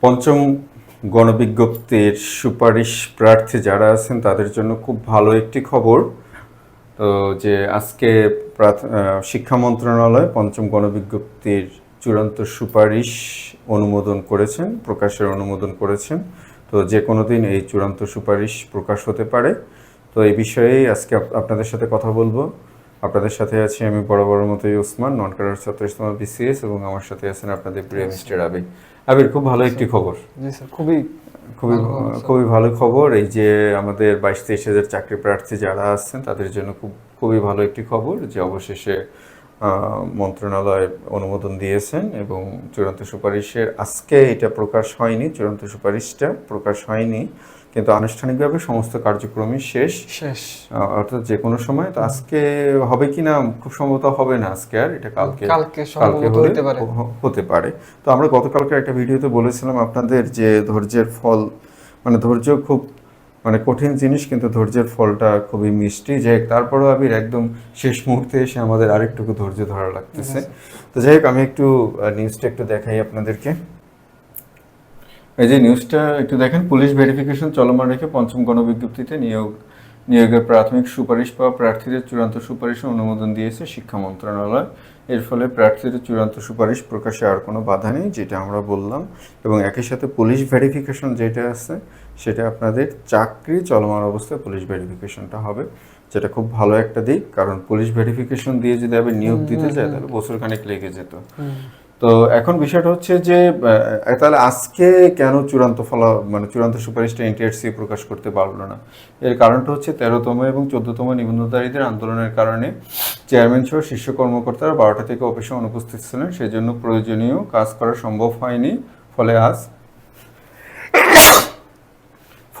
পঞ্চম গণবিজ্ঞপ্তির সুপারিশ প্রার্থী যারা আছেন, তাদের জন্য খুব ভালো একটি খবর। তো যে আজকে শিক্ষা মন্ত্রণালয় পঞ্চম গণবিজ্ঞপ্তির চূড়ান্ত সুপারিশ অনুমোদন করেছেন, প্রকাশের অনুমোদন করেছেন। তো যে কোনো দিন এই চূড়ান্ত সুপারিশ প্রকাশ হতে পারে। তো এই বিষয়েই আজকে আপ- আপনাদের সাথে কথা বলব। আপনাদের সাথে আছি আমি বড় বড় মতোই ওসমান নন কারার ছাত্র ইসলাম বিসিএস এবং আমার সাথে আছেন আপনাদের প্রিয় মিস্টার আবির। আবির খুব ভালো একটি খবর। জি স্যার খুবই খুবই। খুবই ভালো খবর। এই যে আমাদের বাইশ তেইশ হাজার চাকরি প্রার্থী যারা আছেন তাদের জন্য খুব খুবই ভালো একটি খবর যে অবশেষে মন্ত্রণালয় অনুমোদন দিয়েছেন এবং চূড়ান্ত সুপারিশের আজকে এটা প্রকাশ হয়নি চূড়ান্ত সুপারিশটা প্রকাশ হয়নি কিন্তু আনুষ্ঠানিকভাবে সমস্ত কার্যক্রমই শেষ। শেষ। অর্থাৎ যে কোনো সময় তো আজকে হবে কি না খুব সম্ভবত হবে না আজকে আর এটা কালকে কালকে হতে পারে। হতে পারে। তো আমরা গতকালকে একটা ভিডিওতে বলেছিলাম আপনাদের যে ধৈর্যের ফল মানে ধৈর্য খুব মানে কঠিন জিনিস কিন্তু ধৈর্যের ফলটা খুবই মিষ্টি। যাই হোক তারপরেও আবির একদম শেষ মুহূর্তে এসে আমাদের আরেকটুকু ধৈর্য ধরা লাগতেছে। তো যাই হোক আমি একটু নিউজটা একটু দেখাই আপনাদেরকে। এই যে নিউজটা একটু দেখেন পুলিশ ভেরিফিকেশন চলমান রেখে পঞ্চম গণবিজ্ঞপ্তিতে নিয়োগ নিয়োগের প্রাথমিক সুপারিশ পাওয়া প্রার্থীদের চূড়ান্ত সুপারিশে অনুমোদন দিয়েছে শিক্ষা মন্ত্রণালয়। এর ফলে প্রার্থীদের চূড়ান্ত সুপারিশ প্রকাশে আর কোনো বাধা নেই যেটা আমরা বললাম। এবং একই সাথে পুলিশ ভেরিফিকেশন যেটা আছে সেটা আপনাদের চাকরি চলমান অবস্থায় পুলিশ ভেরিফিকেশনটা হবে যেটা খুব ভালো একটা দিক কারণ পুলিশ ভেরিফিকেশন দিয়ে যদি আবার নিয়োগ দিতে যায় তাহলে বছর খানেক লেগে যেত। তো এখন বিষয়টা হচ্ছে যে তাহলে আজকে কেন চূড়ান্ত ফলা মানে চূড়ান্ত সুপারিশটা এনটিআরসি প্রকাশ করতে পারল না? এর কারণটা হচ্ছে তেরোতম এবং চোদ্দতম নিবন্ধধারীদের আন্দোলনের কারণে চেয়ারম্যান সহ শীর্ষ কর্মকর্তারা বারোটা থেকে অফিসে অনুপস্থিত ছিলেন সেজন্য প্রয়োজনীয় কাজ করা সম্ভব হয়নি ফলে আজ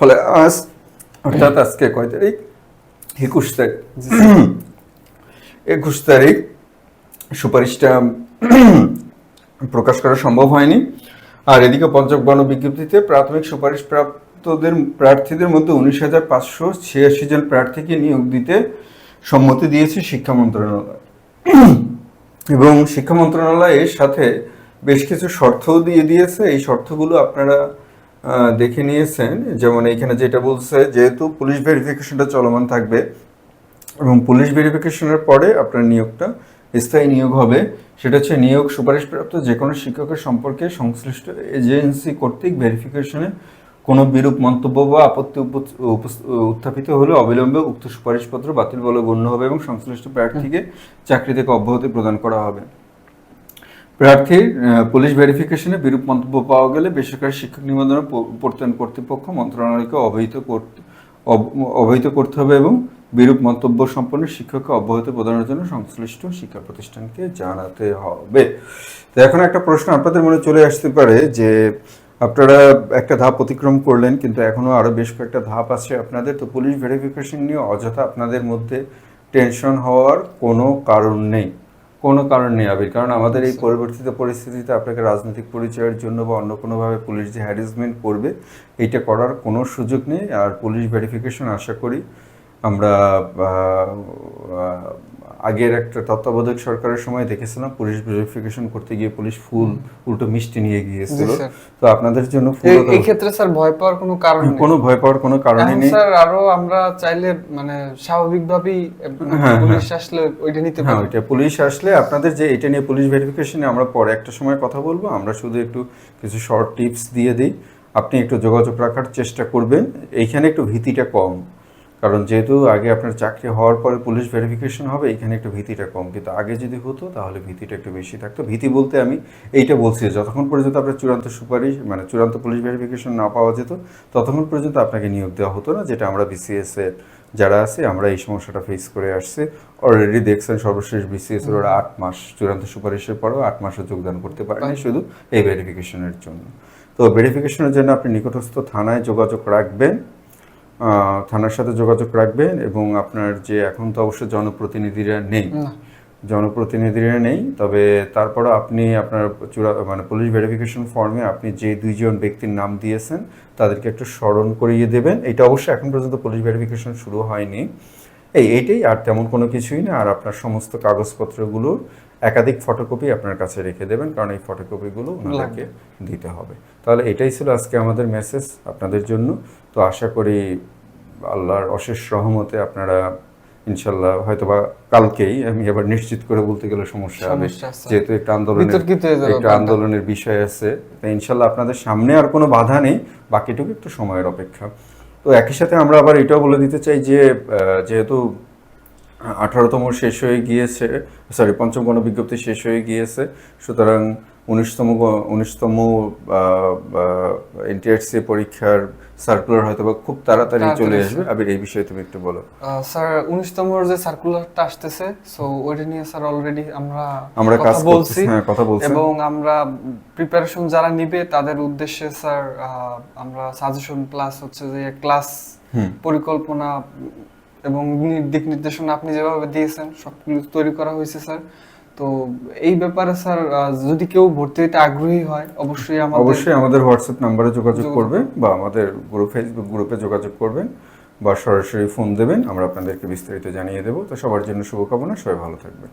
ফলে আজ অর্থাৎ আজকে কয় তারিখ? একুশ তারিখ। একুশ তারিখ সুপারিশটা প্রকাশ করা সম্ভব হয়নি। আর এদিকে পঞ্চম গণবিজ্ঞপ্তিতে প্রাথমিক সুপারিশ প্রাপ্তদের প্রার্থীদের মধ্যে উনিশ হাজার পাঁচশো ছিয়াশি জন প্রার্থীকে নিয়োগ দিতে সম্মতি দিয়েছে শিক্ষা মন্ত্রণালয়। এবং শিক্ষা মন্ত্রণালয় এর সাথে বেশ কিছু শর্তও দিয়ে দিয়েছে। এই শর্তগুলো আপনারা দেখে নিয়েছেন। যেমন এখানে যেটা বলছে, যেহেতু পুলিশ ভেরিফিকেশনটা চলমান থাকবে এবং পুলিশ ভেরিফিকেশনের পরে আপনার নিয়োগটা স্থায়ী নিয়োগ হবে। সেটা হচ্ছে নিয়োগ সুপারিশপ্রাপ্ত যে কোনো শিক্ষকের সম্পর্কে সংশ্লিষ্ট এজেন্সি কর্তৃক ভেরিফিকেশনে কোনো বিরূপ মন্তব্য বা আপত্তি উত্থাপিত হলে অবিলম্বে উক্ত সুপারিশপত্র বাতিল বলে গণ্য হবে এবং সংশ্লিষ্ট প্রার্থীকে চাকরি থেকে অব্যাহতি প্রদান করা হবে। প্রার্থীর পুলিশ ভেরিফিকেশনে বিরূপ মন্তব্য পাওয়া গেলে বেসরকারি শিক্ষক নিবন্ধন প্রত্যয়ন কর্তৃপক্ষ মন্ত্রণালয়কে অবহিত করতে অবহিত করতে হবে এবং বিরূপ মন্তব্য সম্পন্ন শিক্ষককে অব্যাহতি প্রদানের জন্য সংশ্লিষ্ট শিক্ষা প্রতিষ্ঠানকে জানাতে হবে। তো এখন একটা প্রশ্ন আপনাদের মনে চলে আসতে পারে যে, আপনারা একটা ধাপ অতিক্রম করলেন কিন্তু এখনও আরও বেশ কয়েকটা ধাপ আছে আপনাদের, তো পুলিশ ভেরিফিকেশন নিয়ে অযথা আপনাদের মধ্যে টেনশন হওয়ার কোনো কারণ নেই। কোনো কারণ নেই আবির। কারণ আমাদের এই পরিবর্তিত পরিস্থিতিতে আপনাকে রাজনৈতিক পরিচয়ের জন্য বা অন্য কোনোভাবে পুলিশ যে হ্যারাসমেন্ট করবে এটা করার কোনো সুযোগ নেই। আর পুলিশ ভেরিফিকেশন আশা করি আমরা আগের একটা তত্ত্বাবধায়ক সরকারের সময় দেখেছিলাম পুলিশ ভেরিফিকেশন করতে গিয়ে পুলিশ ফুল উল্টো মিষ্টি নিয়ে গিয়েছিল। তো আপনাদের জন্য এই- ক্ষেত্রে স্যার ভয় পাওয়ার কোনো কারণ নেই। কোনো ভয় পাওয়ার কোনো এখন নেই। স্যার আরও আমরা চাইলে মানে স্বাভাবিকভাবেই হ্যাঁ, পুলিশ আসলে ওইটা নিতে হ্যাঁ পারি। ওইটা পুলিশ আসলে আপনাদের যে এটা নিয়ে পুলিশ ভেরিফিকেশনে আমরা পরে একটা সময় কথা বলব। আমরা শুধু একটু কিছু শর্ট টিপস দিয়ে দিই। আপনি একটু যোগাযোগ রাখার চেষ্টা করবেন। এইখানে একটু ভীতিটা কম। কারণ যেহেতু আগে আপনার চাকরি হওয়ার পরে পুলিশ ভেরিফিকেশন হবে এখানে একটু ভীতিটা কম। কিন্তু আগে যদি হতো তাহলে ভীতিটা একটু বেশি থাকতো। ভীতি বলতে আমি এইটা বলছি যতক্ষণ পর্যন্ত আপনার চূড়ান্ত সুপারিশ মানে চূড়ান্ত পুলিশ ভেরিফিকেশন না পাওয়া যেত ততক্ষণ পর্যন্ত আপনাকে নিয়োগ দেওয়া হতো না যেটা আমরা বিসিএস এর যারা আছে আমরা এই সমস্যাটা ফেস করে আসছি। অলরেডি দেখছেন সর্বশেষ বিসিএস এর ওরা আট মাস চূড়ান্ত সুপারিশের পরেও আট মাসও যোগদান করতে পারেনি শুধু এই ভেরিফিকেশনের জন্য। তো ভেরিফিকেশনের জন্য আপনি নিকটস্থ থানায় যোগাযোগ রাখবেন। থানার সাথে যোগাযোগ রাখবেন এবং আপনার যে এখন তো অবশ্য জনপ্রতিনিধিরা নেই। জনপ্রতিনিধিরা নেই তবে তারপরও আপনি আপনার চূড়া মানে পুলিশ ভেরিফিকেশন ফর্মে আপনি যে দুইজন ব্যক্তির নাম দিয়েছেন তাদেরকে একটু স্মরণ করিয়ে দেবেন। এটা অবশ্য এখন পর্যন্ত পুলিশ ভেরিফিকেশন শুরু হয়নি। এই এইটাই আর তেমন কোনো কিছুই না আর আপনার সমস্ত কাগজপত্রগুলো একাধিক ফটোকপি আপনার কাছে রেখে দেবেন কারণ এই ফটোকপিগুলো ওনাদেরকে দিতে হবে। তাহলে এটাই ছিল আজকে আমাদের মেসেজ আপনাদের জন্য। তো আশা করি আল্লাহর অশেষ রহমতে আপনারা ইনশাল্লাহ হয়তোবা কালকেই আমি এবার নিশ্চিত করে বলতে গেলে সমস্যা হবে। যেহেতু একটা আন্দোলনের একটা আন্দোলনের বিষয় আছে। তো ইনশাল্লাহ আপনাদের সামনে আর কোনো বাধা নেই বাকিটুকু একটু সময়ের অপেক্ষা। তো একই সাথে আমরা আবার এটাও বলে দিতে চাই যে যেহেতু আঠারোতম শেষ হয়ে গিয়েছে সরি পঞ্চম গণবিজ্ঞপ্তি শেষ হয়ে গিয়েছে। সুতরাং উনিশতম উনিশতম এনটিআরসি পরীক্ষার সার্কুলার হয়তো বা খুব তাড়াতাড়ি চলে আসবে। আবির এই বিষয়ে তুমি একটু বলো। স্যার উনিশতম যে সার্কুলারটা আসতেছে সো ওইটা নিয়ে স্যার অলরেডি আমরা আমরা কাজ কথা বলছি। হ্যাঁ কথা বলছি। এবং আমরা প্রিপারেশন যারা নিবে তাদের উদ্দেশ্যে স্যার আমরা সাজেশন প্লাস হচ্ছে যে ক্লাস পরিকল্পনা এবং দিক নির্দেশনা আপনি যেভাবে দিয়েছেন সবগুলো তৈরি করা হয়েছে স্যার। তো এই ব্যাপারে স্যার যদি কেউ ভর্তি হইতে আগ্রহী হয় অবশ্যই আমাদের অবশ্যই আমাদের হোয়াটসঅ্যাপ নাম্বারে যোগাযোগ যোগাযোগ করবে বা আমাদের গ্রুপ ফেসবুক গ্রুপে যোগাযোগ করবেন বা সরাসরি ফোন দেবেন আমরা আপনাদেরকে বিস্তারিত জানিয়ে দেবো। তো সবার জন্য শুভকামনা সবাই ভালো থাকবেন।